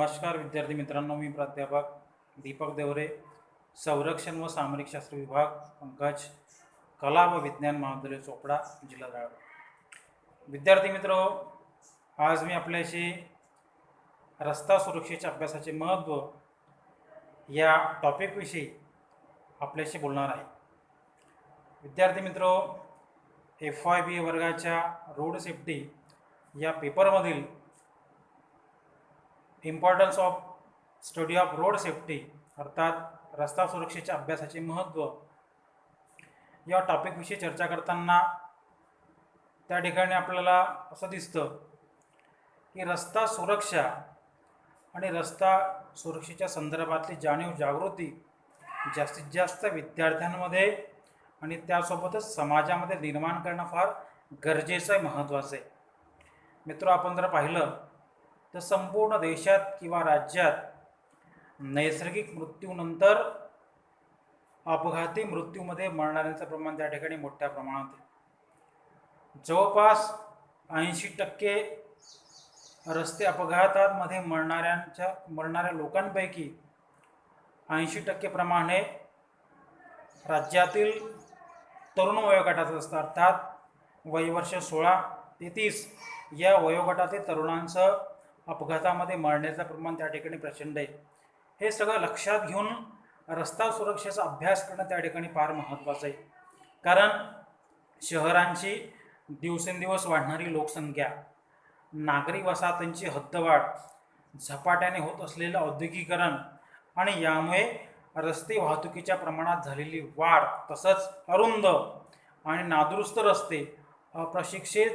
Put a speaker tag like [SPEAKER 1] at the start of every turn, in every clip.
[SPEAKER 1] नमस्कार विद्यार्थी मित्रांनो मी प्राध्यापक दीपक देवरे संरक्षण व सामरिक शास्त्र विभाग पंकज कला व विज्ञान महाविद्यालय चोपडा जिल्हा जळगाव विद्यार्थी मित्र आज मी आपल्याशी रस्ता सुरक्षेच्या अभ्यासाचे महत्त्व या टॉपिकविषयी आपल्याशी बोलणार आहे. विद्यार्थी मित्र एफ वाय बी वर्गाच्या रोड सेफ्टी या पेपरमधील importance of study of road safety अर्थात रस्ता सुरक्षेच्या अभ्यासाचे महत्त्व. या टॉपिकविषयी चर्चा करताना त्या ठिकाणी आपल्याला असं दिसतं की रस्ता सुरक्षा आणि रस्ता सुरक्षेच्या संदर्भातली जाणीव जागृती जास्तीत जास्त विद्यार्थ्यांमध्ये आणि त्यासोबतच समाजामध्ये निर्माण करणं फार गरजेचं आहे महत्त्वाचं आहे. मित्र आपण जर पाहिलं तर संपूर्ण देशात किंवा राज्यात नैसर्गिक मृत्यूनंतर अपघाती मृत्यूमध्ये मरणाऱ्यांचं प्रमाण त्या ठिकाणी मोठ्या प्रमाणात आहे. जवळपास ऐंशी टक्के रस्ते अपघातांमध्ये मरणाऱ्यांच्या मरणाऱ्या लोकांपैकी ऐंशी टक्के प्रमाण हे राज्यातील तरुण वयोगटाचं असतं. अर्थात वयवर्ष सोळा ते तीस या वयोगटातील तरुणांचं अपघातामध्ये मरण्याचं प्रमाण त्या ठिकाणी प्रचंड आहे. हे सगळं लक्षात घेऊन रस्ता सुरक्षेचा अभ्यास करणं त्या ठिकाणी फार महत्त्वाचं आहे. कारण शहरांची दिवसेंदिवस वाढणारी लोकसंख्या नागरी वसाहतींची हद्दवाढ झपाट्याने होत असलेलं औद्योगिकरण आणि यामुळे रस्ते वाहतुकीच्या प्रमाणात झालेली वाढ तसंच अरुंद आणि नादुरुस्त रस्ते अप्रशिक्षित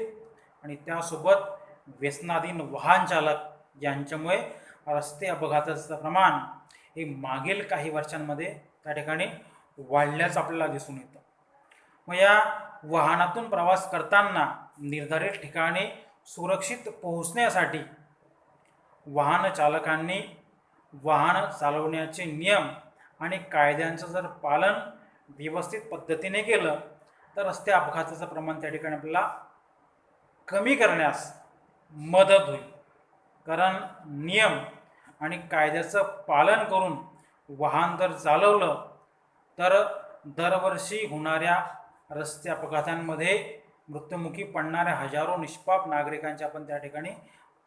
[SPEAKER 1] आणि त्यासोबत व्यसनाधीन वाहन चालक यांच्यामुळे रस्ते अपघाताचं प्रमाण हे मागील काही वर्षांमध्ये त्या ठिकाणी वाढल्याचं आपल्याला दिसून येतं. मग या वाहनातून प्रवास करताना निर्धारित ठिकाणी सुरक्षित पोहोचण्यासाठी वाहन चालकांनी वाहन चालवण्याचे नियम आणि कायद्यांचं जर पालन व्यवस्थित पद्धतीने केलं तर रस्ते अपघाताचं प्रमाण त्या ठिकाणी आपल्याला कमी करण्यास मदत होईल. कारण नियम आणि कायद्याचं पालन करून वाहन जर चालवलं तर दरवर्षी होणाऱ्या रस्ते अपघातांमध्ये मृत्युमुखी पडणाऱ्या हजारो निष्पाप नागरिकांचे आपण त्या ठिकाणी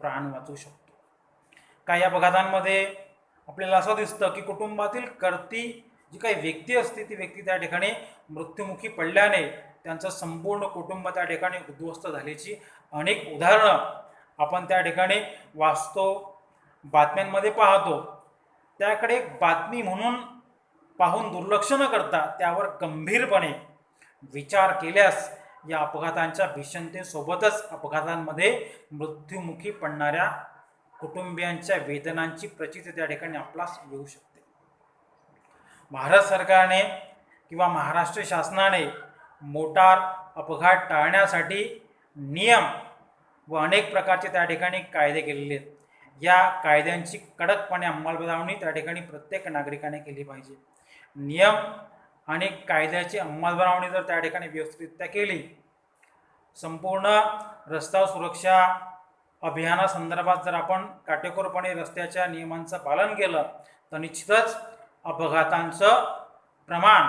[SPEAKER 1] प्राण वाचवू शकतो. काही अपघातांमध्ये आपल्याला असं दिसतं की कुटुंबातील करती जी काही व्यक्ती असते ती व्यक्ती त्या ठिकाणी मृत्युमुखी पडल्याने त्यांचं संपूर्ण कुटुंब त्या ठिकाणी उद्ध्वस्त झाल्याची अनेक उदाहरणं आपण त्या ठिकाणी वाचतो बातम्यांमध्ये पाहतो. त्याकडे एक बातमी म्हणून पाहून दुर्लक्ष न करता त्यावर गंभीरपणे विचार केल्यास या अपघातांच्या भीषणतेसोबतच अपघातांमध्ये मृत्युमुखी पडणाऱ्या कुटुंबियांच्या वेदनांची प्रचिती त्या ठिकाणी आपल्यास येऊ शकते. भारत सरकारने किंवा महाराष्ट्र शासनाने मोटार अपघात टाळण्यासाठी नियम व अनेक प्रकारचे त्या ठिकाणी कायदे केलेले आहेत. या कायद्यांची कडकपणे अंमलबजावणी त्या ठिकाणी प्रत्येक नागरिकाने केली पाहिजे. नियम आणि कायद्याची अंमलबजावणी जर त्या ठिकाणी व्यवस्थितरित्या केली संपूर्ण रस्ता सुरक्षा अभियानासंदर्भात जर आपण काटेकोरपणे रस्त्याच्या नियमांचं पालन केलं तर निश्चितच अपघातांचं प्रमाण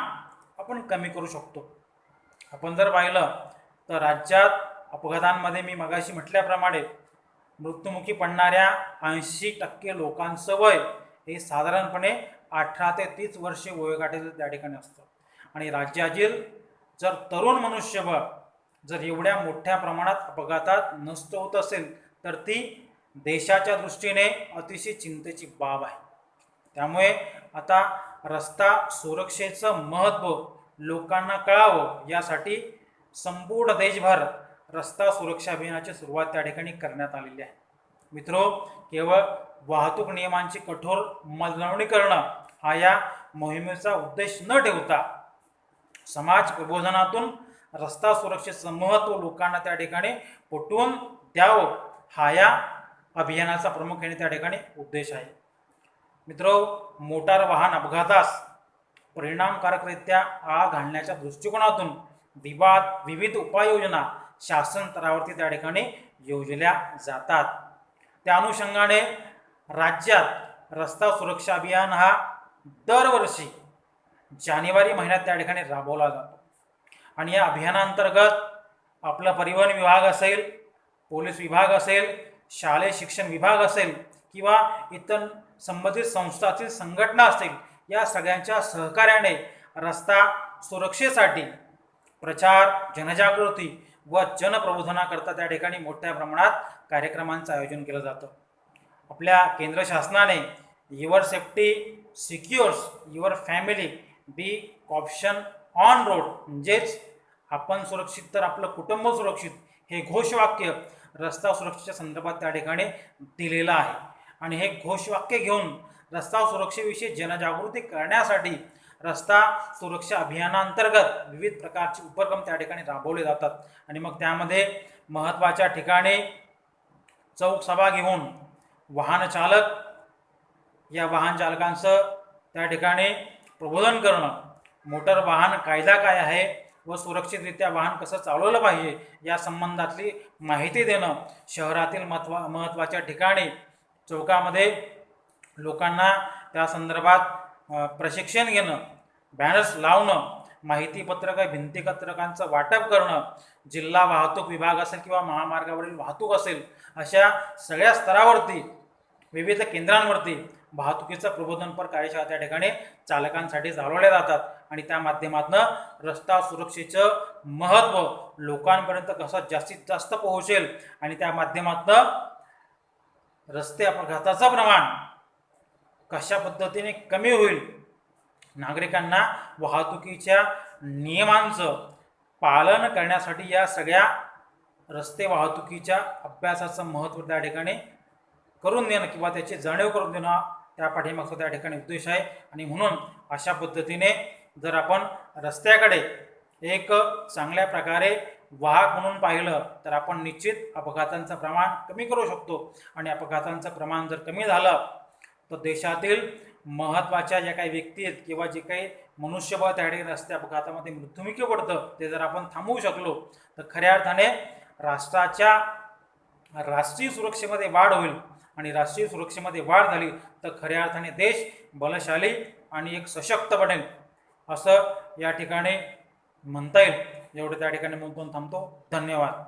[SPEAKER 1] आपण कमी करू शकतो. आपण जर पाहिलं तर राज्यात अपघातांमध्ये मी मगाशी म्हटल्याप्रमाणे मृत्युमुखी पडणाऱ्या ऐंशी टक्के लोकांचं वय हे साधारणपणे अठरा ते तीस वर्षे वयोगाठीचं त्या ठिकाणी असतं. आणि राज्यातील जर तरुण मनुष्यबळ जर एवढ्या मोठ्या प्रमाणात अपघातात नष्ट होत असेल तर ती देशाच्या दृष्टीने अतिशय चिंतेची बाब आहे. त्यामुळे आता रस्ता सुरक्षेचं महत्त्व लोकांना कळावं यासाठी संपूर्ण देशभर रस्ता सुरक्षा अभियानाची सुरुवात त्या ठिकाणी करण्यात आलेली आहे. मित्रो केवळ वाहतूक नियमांची कठोर अंमलबजावणी करणं हा या मोहिमेचा उद्देश न ठेवता समाज प्रबोधनातून रस्ता सुरक्षेचं महत्त्व लोकांना त्या ठिकाणी पटवून द्यावं हा या अभियानाचा प्रामुख्याने त्या ठिकाणी उद्देश आहे. मित्र मोटार वाहन अपघातास परिणामकारकरित्या आळा घालण्याच्या दृष्टिकोनातून विवाद विविध उपाययोजना शासन स्तरावरती त्या ठिकाणी योजल्या जातात. त्या अनुषंगाने राज्यात रस्ता सुरक्षा अभियान हा दरवर्षी जानेवारी महिन्यात त्या ठिकाणी राबवला जातो. आणि या अभियानांतर्गत आपला परिवहन विभाग असेल पोलीस विभाग असेल शालेय शिक्षण विभाग असेल किंवा इतर संबंधित संस्थातील संघटना असतील या सगळ्यांच्या सहकार्याने रस्ता सुरक्षेसाठी प्रचार जनजागृती व जनप्रबोधनाकरता त्या ठिकाणी मोठ्या प्रमाणात कार्यक्रमांचं आयोजन केलं जातं. आपल्या केंद्र शासनाने your safety secures your family be option on road म्हणजेच आपण सुरक्षित तर आपलं कुटुंब सुरक्षित हे घोषवाक्य रस्ता सुरक्षेच्या संदर्भात त्या ठिकाणी दिलेलं आहे. आणि हे घोषवाक्य घेऊन रस्ता सुरक्षेविषयी जनजागृती करण्यासाठी रस्ता सुरक्षा अभियानांतर्गत विविध प्रकारचे उपक्रम त्या ठिकाणी राबवले जातात. आणि मग त्यामध्ये महत्त्वाच्या ठिकाणी चौक सभा घेऊन वाहन चालक या वाहन चालकांचं त्या ठिकाणी प्रबोधन करणं मोटर वाहन कायदा काय आहे व सुरक्षितरित्या वाहन कसं चालवलं पाहिजे या संबंधातली माहिती देणं शहरातील महत्वा महत्त्वाच्या ठिकाणी चौकामध्ये लोकांना त्या संदर्भात प्रशिक्षण घेणं बॅनर्स लावणं माहितीपत्रक भिंतीपत्रकांचं वाटप करणं जिल्हा वाहतूक विभाग असेल किंवा महामार्गावरील वाहतूक असेल अशा सगळ्या स्तरावरती विविध केंद्रांवरती वाहतुकीचं प्रबोधनपर कार्यशाळा त्या ठिकाणी चालकांसाठी चालवल्या जातात. आणि त्या माध्यमातून रस्ता सुरक्षेचं महत्त्व लोकांपर्यंत कसं जास्तीत जास्त पोहोचेल आणि त्या माध्यमातून रस्ते अपघाताचं प्रमाण कशा पद्धतीने कमी होईल? नागरिकांना वाहतुकीच्या नियमांचं पालन करण्यासाठी या सगळ्या रस्ते वाहतुकीच्या अभ्यासाचं महत्त्व त्या ठिकाणी करून देणं किंवा त्याची जाणीव करून देणं त्या पाठीमागचा त्या ठिकाणी उद्देश आहे. आणि म्हणून अशा पद्धतीने जर आपण रस्त्याकडे एक चांगल्या प्रकारे वाहक म्हणून पाहिलं तर आपण निश्चित अपघातांचं प्रमाण कमी करू शकतो. आणि अपघातांचं प्रमाण जर कमी झालं तर देशातील महत्त्वाच्या ज्या काही व्यक्ती आहेत किंवा जे काही मनुष्यबळ त्या ठिकाणी रस्ते अपघातामध्ये मृत्युमुखी पडतं ते जर आपण थांबवू शकलो तर खऱ्या अर्थाने राष्ट्राच्या राष्ट्रीय सुरक्षेमध्ये वाढ होईल आणि राष्ट्रीय सुरक्षेमध्ये वाढ झाली तर खऱ्या अर्थाने देश बलशाली आणि एक सशक्त बनेल असं या ठिकाणी म्हणता येईल. एवढं त्या ठिकाणी मुद्दून थांबतो. धन्यवाद.